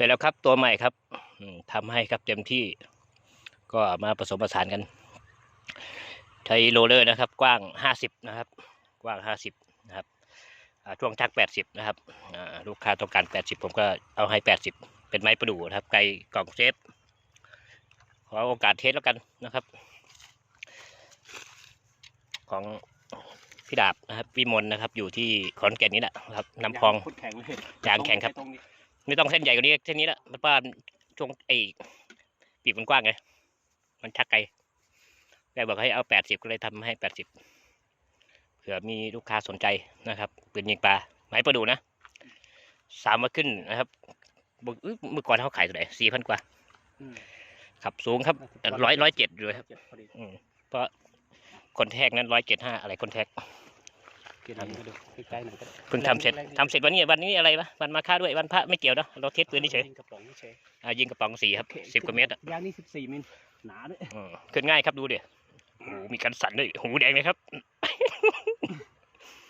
ร็จแล้วครับตัวใหม่ครับอืมทำให้ครับเต็มที่ก็มาผสมผสานกัน ใช้โรลเลอร์นะครับ กว้างห้าสิบนะครับ กว้างห้าสิบนะครับอ่าช่วงชักแปดสิบนะครับอ่าลูกค้าต้องการแปดสิบผมก็เอาให้แปดสิบเป็นไม้ประดู่นะครับไกลกล่องเซฟขอโอกาสเทสแล้วกันนะครับ ของพี่ดาบนะครับพี่มนนะครับ อยู่ที่ขอนแก่นนี่แหละครับน้ำพองโคตรแข็งเลยยางแข็งครับตนี้ ไม่ต้องเส้นใหญ่กว่านี้เส้นนี้ละมันป้าช่วงไอ้ปีกมันกว้างไงมันชักไกลแกบอกให้เอาแปดสิบก็เลยทำให้แปดสิบเผื่อมีลูกค้าสนใจนะครับปืนยิงปลาไม้ประดูนะสามมาขึ้นนะครับบอกอุ๊ยเมื่อก่อนเขาขายเท่าไหร่สี่พันกว่าอืมครับสูงครับร้อยร้อยเจ็ดอยู่เลยครับเจ็บพอดีอืมเพราะคนแทกนั้นร้อยเจ็ดห้าอะไรคนแทก เกินมาดูใกล้ๆหน่อยก็ได้เพิ่งทำเสร็จทำเสร็จวันนี้วันนี้อะไรวะวันมาค่าด้วยวันพระไม่เกี่ยวเนอะเราเทสปืนเฉยยิงกระป๋องเฉยๆอ่ายิงกระป๋องสี่ครับสิบกว่าเมตรอะยางนี่สิบสี่มิลหนาด้วยอืมขึ้นง่ายครับดูเดี๋ยโอ้โหมีการสั่นด้วยหูแดงเลยครับ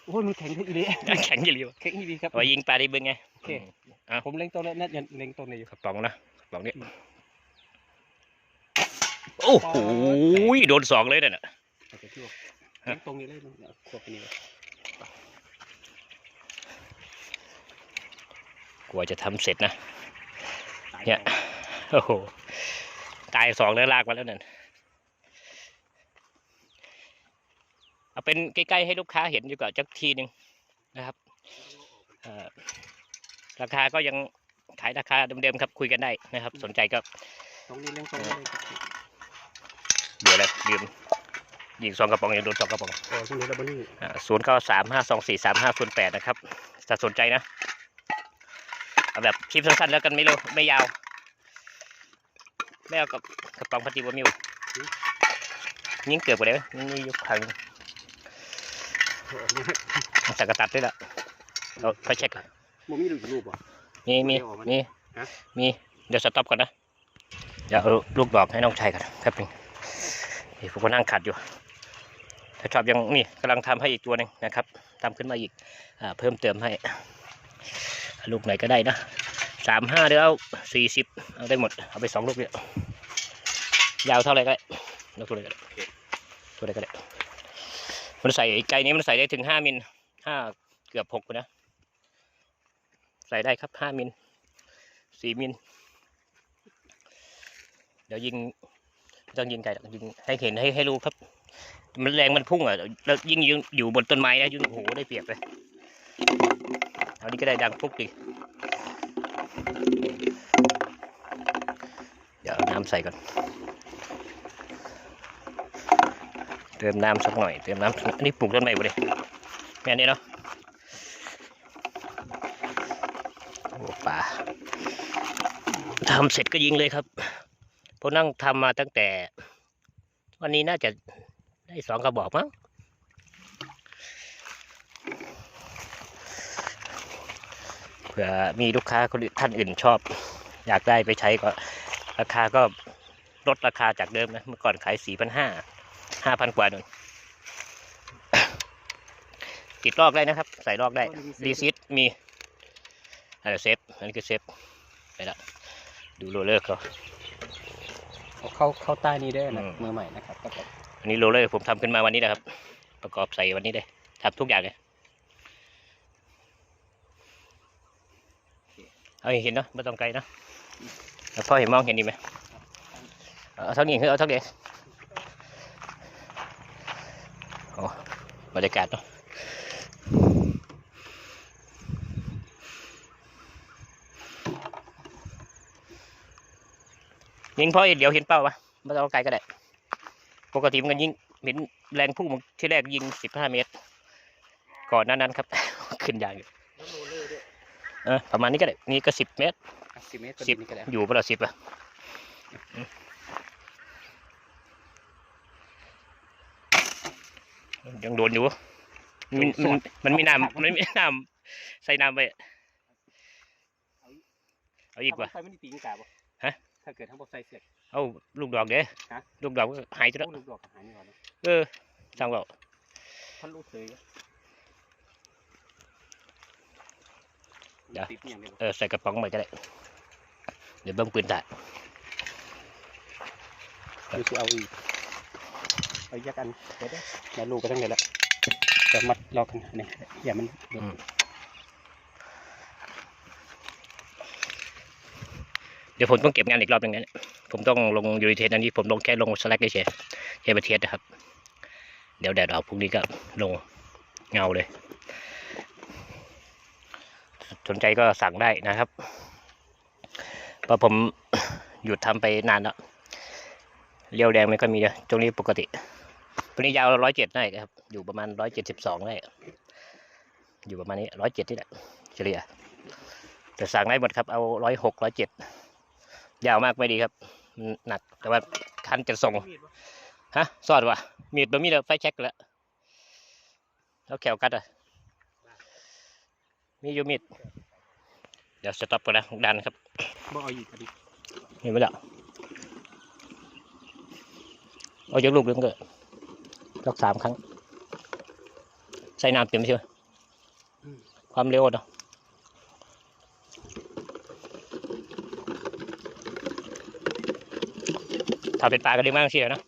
โอ้ยมันแข็งขึ้นอีเลยแข็งอย่างเดียวแข็งอีดีครับเอาไว้ยิงปลาได้เบิ้งไงโอเคอืมผมเล็งตัวแล้วน่าจะเล็งตัวนี้อยู่กระป๋องนะกระป๋องนี้โอ้โหโดนสองเลยเนี่ยโอเคที่ว่าเล็งตรงนี้เลยมันเอาขวบไปนี่เลย กลัวจะทำเสร็จนะตายเนี่ยโอ้โหตายสองแล้วลากมาแล้วนั่นเอาเป็นใกล้ๆให้ลูกค้าเห็นดีกว่าจักทีหนึ่งนะครับเอ่อราคาก็ยังขายราคาเดิมๆครับคุยกันได้นะครับ สนใจก็ตรงนี้เล็งตรงนี้เลยครับเดี๋ยวเลยยืมยิงสองกระป๋องยังโดนสองกระป๋องโอ้ตรงนี้เราบนี่ศูนย์เก้าสามห้าสองสี่สามห้าศูนย์แปดนะครับถ้าสนใจนะ เอาแบบคลิปสั้นๆแล้วกันไม่เร็วไม่ยาว ไม่เอากับกระป๋องพลาสติกว่ามิวยิงเกือบกว่าเลยนี่ยกขังโอ้นี่มันจะกระตัดด้วยละเราไปเช็คก่อนมันมีรูปรูปอะมีมีเอาออกมามีฮะมี เดี๋ยวสต็อปก่อนนะเดี๋ยวเอาลูกดอกให้น้องชายก่อนแป๊บนึงนี่ผมก็นั่งขัดอยู่ ถ้าชอบยังนี่กำลังทำให้อีกตัวหนึ่งนะครับทำขึ้นมาอีกอ่าเพิ่มเติมให้ ลูกไหนก็ได้นะสามห้าหรือเอาสี่สิบเอาได้หมด เอาไปสองลูกเนี่ยยาวเท่าไรก็ได้ลูกตัวไหนก็ได้ตัวไหนก็ได้มันใส่ไกลนี้มันใส่ได้ถึงห้ามิลห้าเกือบหกนะ ใส่ได้ครับห้ามิลสี่มิลเดี๋ยวยิงต้องยิงไกลยิงให้เห็นให้ให้รู้ครับ มันแรงมันพุ่งอะแล้วยิ่งอยู่บนต้นไม้นะยิ่งโหได้เปรียบเลย อานี้ก็ได้ดังปุ๊บดิเดี๋ยวน้ำใส่ก่อน เติมน้ำสักหน่อย เติมน้ำอันนี้ปลูกต้นไม้บ่เลยแม่นี่เนาะโอ้ป่าทำเสร็จก็ยิงเลยครับผมนั่งทำมาตั้งแต่ วันนี้น่าจะได้สองกระบอกมั้ง เผื่อมีลูกค้าคนอื่นท่านอื่นชอบ อยากได้ไปใช้ก็ราคาก็ลดราคาจากเดิมนะเมื่อก่อนขายสี่พันห้าห้าพันกว่าหนึ่งติดลอกได้นะครับ ใส่ลอกได้รีซิตมีอะไรเซฟอันนี้คือเซฟไปละดูโรลเลอร์เขาเอาเข้าเข้าใต้นี้ได้นะอืมมือใหม่นะครับก็แบบอันนี้โรลเลอร์ผมทำขึ้นมาวันนี้นะครับ ประกอบใส่วันนี้เลยทำทุกอย่างเลย เอาเห็นเนาะไม่ต้องไกลเนาะพ่อเห็นมองเห็นดีไหมเอาเท่านี้คือเอาเท่านี้โอ้บรรยากาศเนาะยิงพ่อเดี๋ยวเห็นเป้าปะไม่ต้องไกลก็ได้ปกติมันยิงเห็นแรงพุ่งที่แรกยิงสิบห้าเมตร ก่อนนั้นนั้นครับ ขึ้นยางอยู่ เออประมาณนี้ก็ได้ นี่ก็สิบเมตรสิบเมตรก็สิบนี่ก็ได้อยู่เปล่าสิบอะอืมยังโดนอยู่ มันมันมันมีน้ำมันมีน้ำใส่น้ำไป เอาอีกว่าถ้าบ่ใส่ไม่ได้ตีนกาบ่ฮะ ถ้าเกิดทั้งหมดใส่เสร็จเอาลูกดอกเด้ฮะลูกดอกก็หายไปแล้วโอ้ลูกดอกหายนี่ก่อนนะเออสั่งเปล่าท่านลูกเคย เดี๋ยวติดอย่างเดียวเออใส่กระป๋องไปก็ได้ เดี๋ยวเบิ้งปืนถ่ายเดี๋ยวสิเอาอีกเอาอีกยักอันเดี๋ยวเด้อแล้วลูกก็ทั้งเดียวละจะมัดรอกันนี่อย่ามันเดี๋ยวเดี๋ยวผมต้องเก็บงานอีกรอบหนึงนะผมต้องลงยูนิเทสอันนี้ผมลงแค่ลงสแลกเฉยๆแค่ประเทศนะครับ เดี๋ยวแดดออกพรุ่งนี้ก็ลงเงาเลย สนใจก็สั่งได้นะครับเพราะผมหยุดทำไปนานแล้วเลี้ยวแดงไม่ค่อยมีเลยตรงนี้ปกติตัวนี้ยาวร้อยเจ็ดได้ครับ อยู่ประมาณร้อยเจ็ดสิบสองได้ อยู่ประมาณนี้ร้อยเจ็ดนี่แหละเฉลี่ยแต่สั่งได้หมดครับ เอาร้อยหกร้อยเจ็ดยาวมากไม่ดีครับ หนัก แต่ว่าคันจะส่ง ฮะ สอดวะมีดบ่มีแล้วไฟแช็กแล้วแล้วแขวกัดอะ มีอยู่มีด เดี๋ยวสต็อปก่อนนะดันครับบ่เอาอีกอันนี้เห็นไหมล่ะเอาจากลูกเรื่องเกิดสักสามครั้ง ใส่น้ำเต็มใช่ไหมความเร็วเนาะถ้าเป็นปลาก็ดึงมากเชียวนะ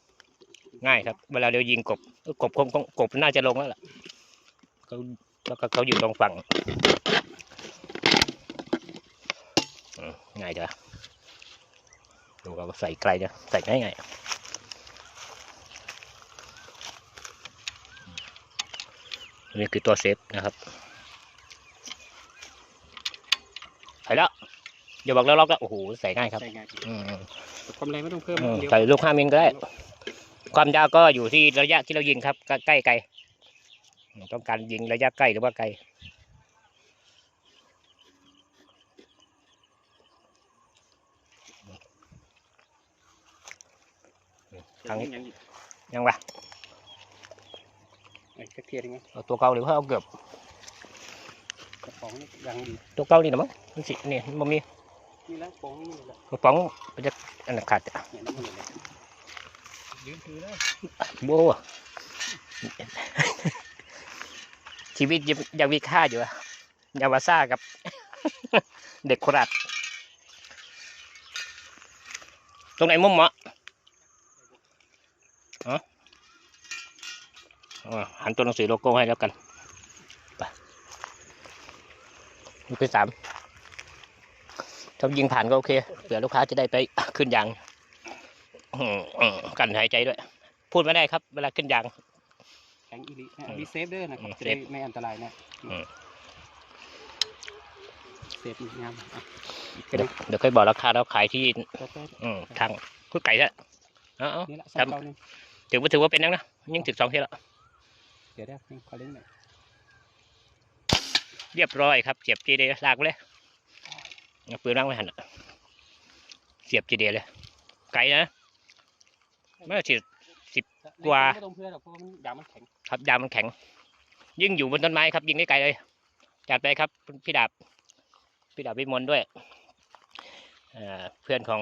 ง่ายครับ เวลาเรายิงกบเอ้ยกบคงคงกบน่าจะลงแล้วล่ะเขาแล้วก็เขาอยู่ตรงฝั่งอืม ง่ายจ้ะดูเขาใส่ไกลจ้ะใส่ง่ายง่ายๆนี่คือตัวเซฟนะครับใส่แล้วอย่าบอกแล้วล็อกแล้วโอ้โหใส่ง่ายครับใส่ง่ายอืมแต่ความแรงไม่ต้องเพิ่มอืมเดี๋ยวใส่ลูกห้ามิลก็ได้ ความยาวก็อยู่ที่ระยะที่เรายิงครับใกล้ไกลอืมต้องการยิงระยะใกล้หรือว่าไกล ทางนี้ยังอีกยังวะไอ้กระเทียมไงเอาตัวเก่าหรือว่าเอาเกือบกระป๋องนี่ยังดีตัวเก่านี่นะมั้งมันสินี่มันมีนี่แล้วป๋องนี่นี่แหละกระป๋องมันจะอันนั้นขาดอะเนี่ยนั่นมันเลยยืนถือแล้วโบ้ชีวิตยังยังมีค่าอยู่อะยาวาซ่ากับ เด็กโคราชตรงไหนมุมเหมาะอ๋ออ๋อ หันตัวหนังสือโลโก้ให้แล้วกันไปนี่คือสามถ้ายิงผ่านก็โอเคเผื่อลูกค้าจะได้ไปขึ้นยางอืมอืมกันหายใจด้วย พูดไม่ได้ครับ เวลาขึ้นยางแข็งอีหลีนะอันนี้เซฟเด้อนะครับอืมจะได้เซฟไม่อันตรายนะอืมเซฟงามอะอีกเดี๋เดี๋ยยววเดี๋ยวค่อยบอกราคาแล้วขายที่ก็แค่อืมทางคุยไก่ซะเอาเอานี่ละครัสาบมเก้านี่ถือว่าถือว่าเป็นนักนะยิ่งถึงสองเที่ยวแล้ว เดี๋ยวได้ให้เขาเล่นหน่อยเรียบร้อยครับเสียบจีเดลากไปเลยเอาปืนร่างไม่หันอะเสียบจีเดเลย ไกลนะไม่ฉีดกว่าไม่ต้องเพื่อหรอกเพราะว่ามันยางมันแข็งครับยางมันแข็ง ยิ่งอยู่บนต้นไม้ครับ ยิงได้ไกลเลยจัดไปครับพี่ดาบพี่ดาบวิมลด้วยเอ่อเพื่อนของ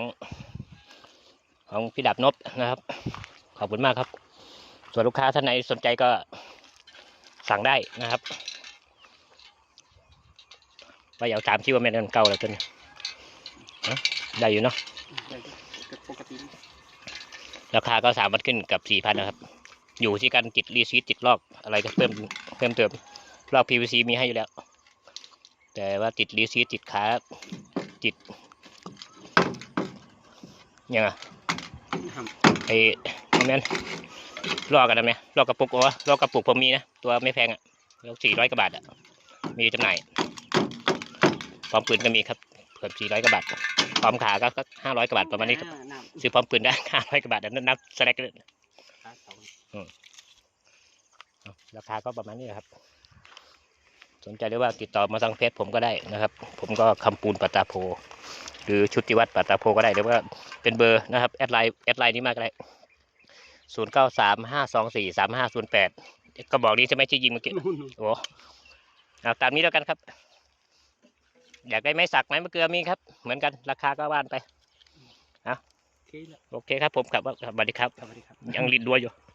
ของพี่ดาบนบนะครับ ขอบคุณมากครับ ส่วนลูกค้าท่านไหนสนใจก็ สั่งได้นะครับว่าอย่าเอาตามที่ว่าแม่นเก่าแล้วจนเอ้าได้อยู่เนาะได้ก็ปกตินี่ราคาก็สามวันขึ้นกับสี่พันนะครับ อยู่ที่การติดรีซีทติดลอกอะไรก็เพิ่มเพิ่มเติมลอก PVC มีให้อยู่แล้ว แต่ว่าติดรีซีทติดขาติดยังไงห้ามไอ้ตรงนั้น ลอกกันได้ไหมลอกกระปุกโอ้ลอกกระปุกผมมีนะตัวไม่แพงอะแล้วสี่ร้อยกว่าบาทอะมีจำหน่ายพร้อมปืนก็มีครับเกือบสี่ร้อยกว่าบาทพร้อมขาก็ห้าร้อยกว่าบาทประมาณนี้ครับอ่น้ำซื้อพร้อมปืนได้ห้าร้อยกว่าบาทอันนั้นนับสแลกเลยขาเสาราคาก็ประมาณนี้ครับ สนใจหรือว่าติดต่อมาทางเพจผมก็ได้นะครับ ผมก็คำปูนปัตตาโพ หรือชุติวัฒน์ปัตตาโพก็ได้หรือว่าเป็นเบอร์นะครับแอดไลน์แอดไลน์นี้มากก็ได้ ศูนย์เก้าสามห้าสองสี่สามห้าศูนย์แปดก็บอกนี้ใช่ไหมที่ยิงเมื่อกี้นู่นนู่นโอ้เอาตามนี้แล้วกันครับ อยากได้ไม้สักไม้มะเกลือมีครับ เหมือนกันราคาก็ว่านไปโอเคแล้วโอเคครับผมครับสวัสดีครับสวัสดีครับยังลินดัวอยู่